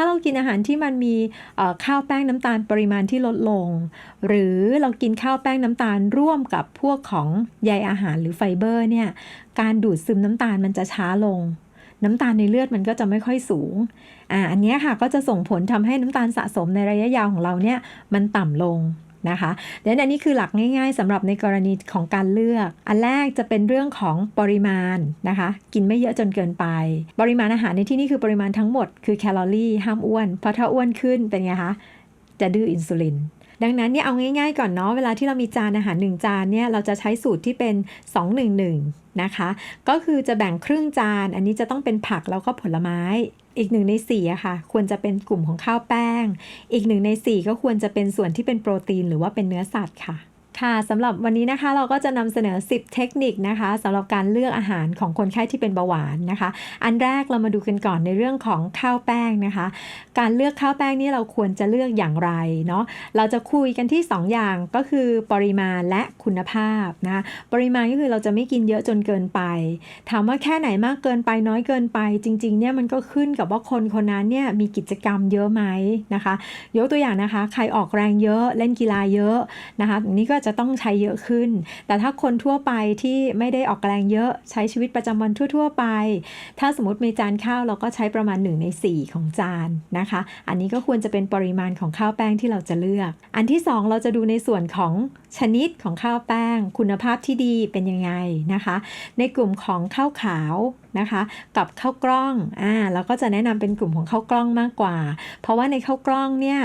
ถ้าเรากินอาหารที่มันมีข้าวแป้งน้ำตาลปริมาณที่ลดลง หรือเรากินข้าวแป้งน้ำตาลร่วมกับพวกของใยอาหารหรือไฟเบอร์เนี่ยการดูดซึมน้ำตาลมันจะช้าลง น้ำตาลในเลือดมันก็จะไม่ค่อยสูงอ่าอันนี้ค่ะก็จะส่งผลทำให้น้ำตาลสะสมในระยะยาวของเราเนี่ยมันต่ำลง นะคะดังนั้นอันนี้คือหลักง่ายๆสำหรับในกรณีของการเลือก อันแรกจะเป็นเรื่องของปริมาณนะคะ กินไม่เยอะจนเกินไป ปริมาณอาหารในที่นี้คือปริมาณทั้งหมดคือแคลอรี่ห้ามอ้วน เพราะถ้าอ้วนขึ้นเป็นไงคะจะดื้ออินซูลินดังนั้นเนี่ยเอาง่ายๆก่อนเนาะเวลาที่เรามีจานอาหาร 1 จานเนี่ยเราจะใช้สูตรที่เป็น 211 นะคะ ก็คือจะแบ่งครึ่งจาน อันนี้จะต้องเป็นผักแล้วก็ผลไม้ อีกหนึ่งใน4อะค่ะ ควรจะเป็นกลุ่มของข้าวแป้ง อีกหนึ่งในสี่ก็ควรจะเป็นส่วนที่เป็นโปรตีน หรือว่าเป็นเนื้อสัตว์ค่ะ ค่ะสำหรับวันนี้นะคะเราก็จะนำเสนอ 10 เทคนิคนะคะสำหรับการเลือกอาหารของคนไข้ที่เป็นเบาหวานนะคะ อันแรกเรามาดูกันก่อนในเรื่องของข้าวแป้งนะคะ การเลือกข้าวแป้งนี่เราควรจะเลือกอย่างไรเนาะเราจะคุยกันที่ 2 อย่างก็คือปริมาณและคุณภาพนะะปริมาณก็คือเราจะไม่กินเยอะจนเกินไป ถามว่าแค่ไหนมากเกินไปน้อยเกินไป จริงๆเนี่ยมันก็ขึ้นกับว่าคนคนนั้นเนี่ยมีกิจกรรมเยอะไหมนะคะ ยกตัวอย่างนะคะ ใครออกแรงเยอะเล่นกีฬาเยอะนะคะนนี้ก็จะจะต้องใช้เยอะขึ้น แต่ถ้าคนทั่วไปที่ไม่ได้ออกแรงเยอะใช้ชีวิตประจำวันทั่ว ๆ ไป ถ้าสมมติมีจานข้าวเราก็ใช้ประมาณ 1 ใน 4 ของจานนะคะ อันนี้ก็ควรจะเป็นปริมาณของข้าวแป้งที่เราจะเลือก อันที่ 2 เราจะดูในส่วนของชนิดของข้าวแป้ง คุณภาพที่ดีเป็นยังไงนะคะ ในกลุ่มของข้าวขาวนะคะกับข้าวกล้องอ่าเราก็จะแนะนำเป็นกลุ่มของข้าวกล้องมากกว่า เพราะว่าในข้าวกล้องเนี่ย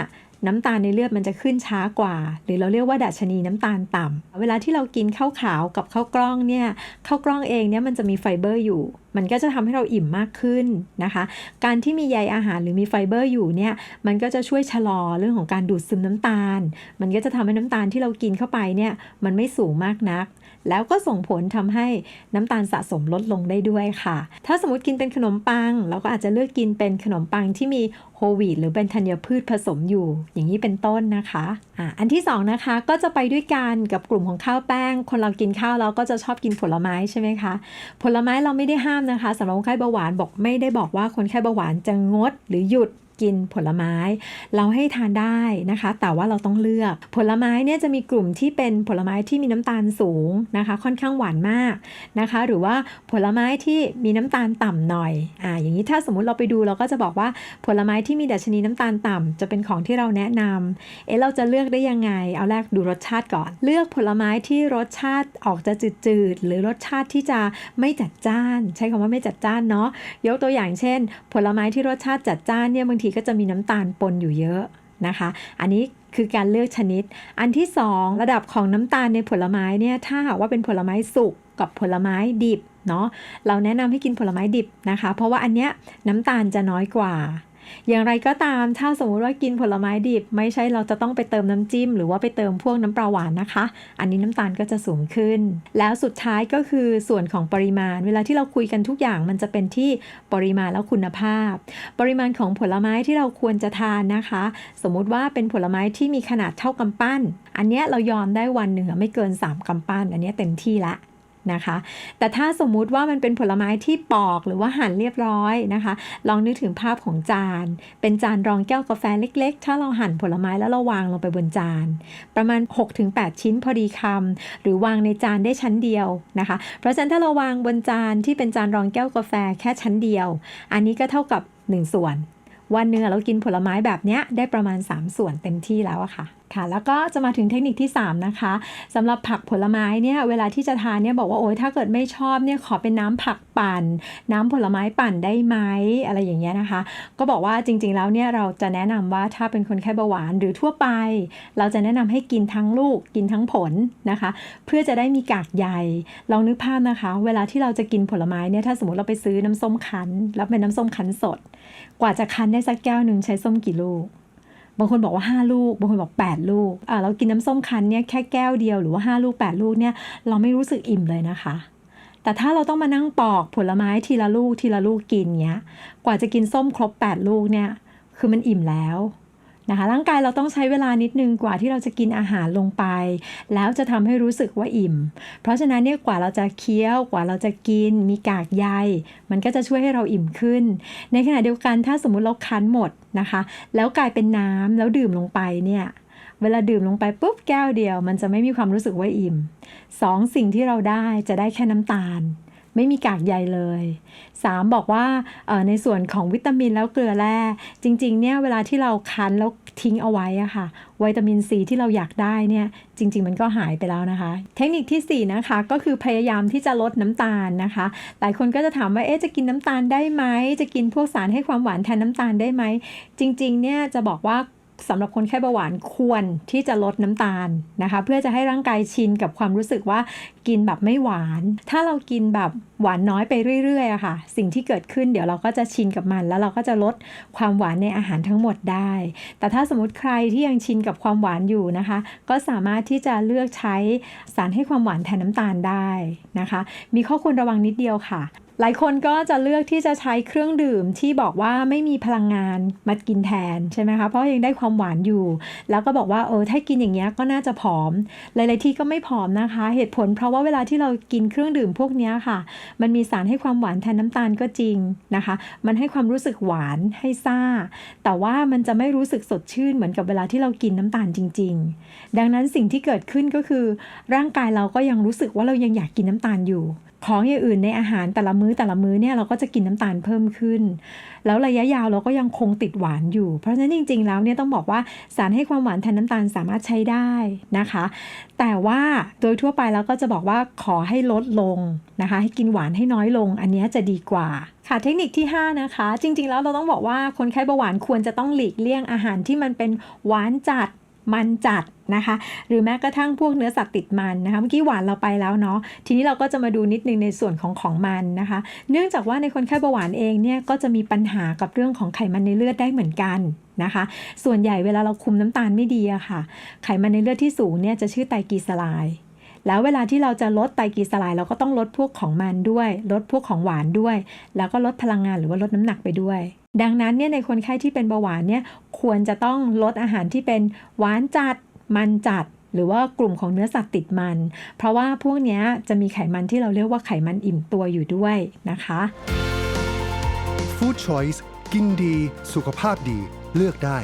น้ำตาลในเลือดมันจะขึ้นช้ากว่า หรือเราเรียกว่าดัชนีน้ำตาลต่ำเวลาที่เรากินข้าวขาวกับข้าวกล้องเนี่ยข้าวกล้องเองเนี่ยมันจะมีไฟเบอร์อยู่ มันก็จะทำให้เราอิ่มมากขึ้นนะคะ การที่มีใยอาหารหรือมีไฟเบอร์อยู่เนี่ยมันก็จะช่วยชะลอเรื่องของการดูดซึมน้ำตาล มันก็จะทำให้น้ำตาลที่เรากินเข้าไปเนี่ยมันไม่สูงมากนัก แล้วก็ส่งผลทำให้น้ำตาลสะสมลดลงได้ด้วยค่ะ ถ้าสมมติกินเป็นขนมปัง เราก็อาจจะเลือกกินเป็นขนมปังที่มีโฮลวีตหรือเป็นธัญพืชผสมอยู่ อย่างนี้เป็นต้นนะคะอะอันที่สองนะคะก็จะไปด้วยกันกับกลุ่มของข้าวแป้ง คนเรากินข้าวเราก็จะชอบกินผลไม้ใช่ไหมคะ ผลไม้เราไม่ได้ห้ามนะคะสำหรับคนไข้เบาหวานบอกไม่ได้บอกว่าคนไข้เบาหวานจะงดหรือหยุด กินผลไม้ เราให้ทานได้นะคะ แต่ว่าเราต้องเลือก ผลไม้เนี่ยจะมีกลุ่มที่เป็นผลไม้ที่มีน้ำตาลสูงนะคะ ค่อนข้างหวานมากนะคะ หรือว่าผลไม้ที่มีน้ำตาลต่ำหน่อยอ่าอย่างนี้ถ้าสมมุติเราไปดูเราก็จะบอกว่าผลไม้ที่มีดัชนีน้ำตาลต่ำจะเป็นของที่เราแนะนำเอ๊ะเราจะเลือกได้ยังไง เอาแรกดูรสชาติก่อน เลือกผลไม้ที่รสชาติออกจะจืดๆหรือรสชาติที่จะไม่จัดจ้าน ใช้คำว่าไม่จัดจ้านเนาะยกตัวอย่างเช่น ผลไม้ที่รสชาติจัดจ้านเนี่ยบางทีก็จะมีน้ำตาลปนอยู่เยอะนะคะ อันนี้คือการเลือกชนิด อันที่ 2 ระดับของน้ำตาลในผลไม้เนี่ยถ้าหากว่าเป็นผลไม้สุกกับผลไม้ดิบเนาะเราแนะนำให้กินผลไม้ดิบนะคะ เพราะว่าอันเนี้ยน้ำตาลจะน้อยกว่า อย่างไรก็ตามถ้าสมมุติว่ากินผลไม้ดิบ ไม่ใช่เราจะต้องไปเติมน้ำจิ้ม หรือว่าไปเติมพวกน้ำปลาหวานนะคะ อันนี้น้ำตาลก็จะสูงขึ้น แล้วสุดท้ายก็คือส่วนของปริมาณ เวลาที่เราคุยกันทุกอย่างมันจะเป็นที่ปริมาณและคุณภาพ ปริมาณของผลไม้ที่เราควรจะทานนะคะ สมมุติว่าเป็นผลไม้ที่มีขนาดเท่ากำปั้น อันนี้เรายอมได้วันหนึ่งอไม่เกิน 3กำปั้น อันนี้เต็มที่ละ นะคะ แต่ถ้าสมมุติว่ามันเป็นผลไม้ที่ปอกหรือว่าหั่นเรียบร้อยนะคะ ลองนึกถึงภาพของจาน เป็นจานรองแก้วกาแฟเล็ก ๆ ถ้าเราหั่นผลไม้แล้วเราวางลงไปบนจาน ประมาณ 6-8 ชิ้นพอดีคำหรือวางในจานได้ชั้นเดียวนะคะ เพราะฉะนั้นถ้าเราวางบนจานที่เป็นจานรองแก้วกาแฟแค่ชั้นเดียว อันนี้ก็เท่ากับ 1 ส่วน วันหนึ่งเรากินผลไม้แบบนี้ได้ประมาณ 3 ส่วนเต็มที่แล้วอะค่ะ ค่ะ แล้วก็จะมาถึงเทคนิคที่ 3 นะคะสำหรับผักผลไม้เนี่ยเวลาที่จะทานเนี่ยบอกว่าโอ๊ยถ้าเกิดไม่ชอบเนี่ยขอเป็นน้ำผักปั่น น้ำผลไม้ปั่นได้ไหมอะไรอย่างเงี้ยนะคะ ก็บอกว่าจริง ๆ แล้วเนี่ยเราจะแนะนำว่าถ้าเป็นคนไข้เบาหวานหรือทั่วไป เราจะแนะนำให้กินทั้งลูกกินทั้งผลนะคะ เพื่อจะได้มีกากใยลองนึกภาพนะคะ เวลาที่เราจะกินผลไม้เนี่ยถ้าสมมติเราไปซื้อน้ำส้มคั้น แล้วเป็นน้ำส้มคั้นสด กว่าจะคั้นได้สักแก้วหนึ่งใช้ส้มกี่ลูก บางคนบอกว่า 5 ลูก บางคนบอก 8 ลูกอ่าเรากินน้ำส้มคั้นเนี่ยแค่แก้วเดียวหรือว่า 5 ลูก 8 ลูกเนี่ยเราไม่รู้สึกอิ่มเลยนะคะ แต่ถ้าเราต้องมานั่งปอกผลไม้ทีละลูกทีละลูกกินเนี้ย กว่าจะกินส้มครบ 8 ลูกเนี่ย คือมันอิ่มแล้ว นะคะร่างกายเราต้องใช้เวลานิดนึงกว่าที่เราจะกินอาหารลงไป แล้วจะทำให้รู้สึกว่าอิ่ม เพราะฉะนั้นเนี่ยกว่าเราจะเคี้ยวกว่าเราจะกิน มีกากใยมันก็จะช่วยให้เราอิ่มขึ้น ในขณะเดียวกันถ้าสมมุติเราคั้นหมดนะคะ แล้วกลายเป็นน้ำแล้วดื่มลงไปเนี่ยเวลาดื่มลงไปปุ๊บแก้วเดียว มันจะไม่มีความรู้สึกว่าอิ่มสองสิ่งที่เราได้จะได้แค่น้ำตาล ไม่มีกากใยเลย 3 บอกว่าในส่วนของวิตามินแล้วเกลือแร่จริงๆเนี่ยเวลาที่เราคั้นแล้วทิ้งเอาไว้อะค่ะวิตามินซีที่เราอยากได้เนี่ยจริง ๆ มันก็หายไปแล้วนะคะ เทคนิคทีสี่4 นะคะ ก็คือพยายามที่จะลดน้ำตาลนะคะ หลายคนก็จะถามว่าเอ๊ะจะกินน้ำตาลได้ไหมจะกินพวกสารให้ความหวานแทนน้ำตาลได้ไหมจริงๆเนี่ยจะบอกว่า สำหรับคนไข้เบาหวานควรที่จะลดน้ำตาลนะคะ เพื่อจะให้ร่างกายชินกับความรู้สึกว่ากินแบบไม่หวาน ถ้าเรากินแบบหวานน้อยไปเรื่อยๆอะค่ะ สิ่งที่เกิดขึ้นเดี๋ยวเราก็จะชินกับมัน แล้วเราก็จะลดความหวานในอาหารทั้งหมดได้ แต่ถ้าสมมติใครที่ยังชินกับความหวานอยู่นะคะ ก็สามารถที่จะเลือกใช้สารให้ความหวานแทนน้ำตาลได้นะคะ มีข้อควรระวังนิดเดียวค่ะ หลายคนก็จะเลือกที่จะใช้เครื่องดื่มที่บอกว่าไม่มีพลังงานมากินแทนใช่ไหมคะเพราะยังได้ความหวานอยู่ แล้วก็บอกว่าเออถ้ากินอย่างเงี้ยก็น่าจะผอม หลาย ๆ ที่ก็ไม่ผอมนะคะ เหตุผลเพราะว่าเวลาที่เรากินเครื่องดื่มพวกนี้ค่ะ มันมีสารให้ความหวานแทนน้ำตาลก็จริงนะคะ มันให้ความรู้สึกหวานให้ซ่า แต่ว่ามันจะไม่รู้สึกสดชื่นเหมือนกับเวลาที่เรากินน้ำตาลจริง ๆ ดังนั้นสิ่งที่เกิดขึ้นก็คือ ร่างกายเราก็ยังรู้สึกว่าเรายังอยากกินน้ำตาลอยู่ ของอย่างอื่นในอาหารแต่ละมื้อแต่ละมื้อเนี่ยเราก็จะกินน้ำตาลเพิ่มขึ้น แล้วระยะยาวเราก็ยังคงติดหวานอยู่ เพราะฉะนั้นจริง ๆ แล้วเนี่ยต้องบอกว่าสารให้ความหวานแทนน้ำตาลสามารถใช้ได้นะคะ แต่ว่าโดยทั่วไปแล้วก็จะบอกว่าขอให้ลดลงนะคะ ให้กินหวานให้น้อยลง อันนี้จะดีกว่าค่ะเทคนิคที่ 5 นะคะ จริง ๆ แล้วเราต้องบอกว่าคนไข้เบาหวานควรจะต้องหลีกเลี่ยงอาหารที่มันเป็นหวานจัดมันจัด นะคะ หรือแม้กระทั่งพวกเนื้อสัตว์ติดมันนะคะ เมื่อกี้หวานเราไปแล้วเนาะ ทีนี้เราก็จะมาดูนิดนึงในส่วนของของมันนะคะ เนื่องจากว่าในคนไข้เบาหวานเองเนี่ยก็จะมีปัญหากับเรื่องของไขมันในเลือดได้เหมือนกันนะคะ ส่วนใหญ่เวลาเราคุมน้ำตาลไม่ดีอะค่ะ ไขมันในเลือดที่สูงเนี่ยจะชื่อไตรกลีเซอไรด์แล้วเวลาที่เราจะลดไตรกลีเซอไรด์เราก็ต้องลดพวกของมันด้วย ลดพวกของหวานด้วย แล้วก็ลดพลังงานหรือว่าลดน้ำหนักไปด้วย ดังนั้นเนี่ยในคนไข้ที่เป็นเบาหวานเนี่ยควรจะต้องลดอาหารที่เป็นหวานจัด มันจัดหรือว่ากลุ่มของเนื้อสัตว์ติดมัน เพราะว่าพวกนี้จะมีไขมันที่เราเรียกว่าไขมันอิ่มตัวอยู่ด้วยนะคะ Food Choice กินดี สุขภาพดี เลือกได้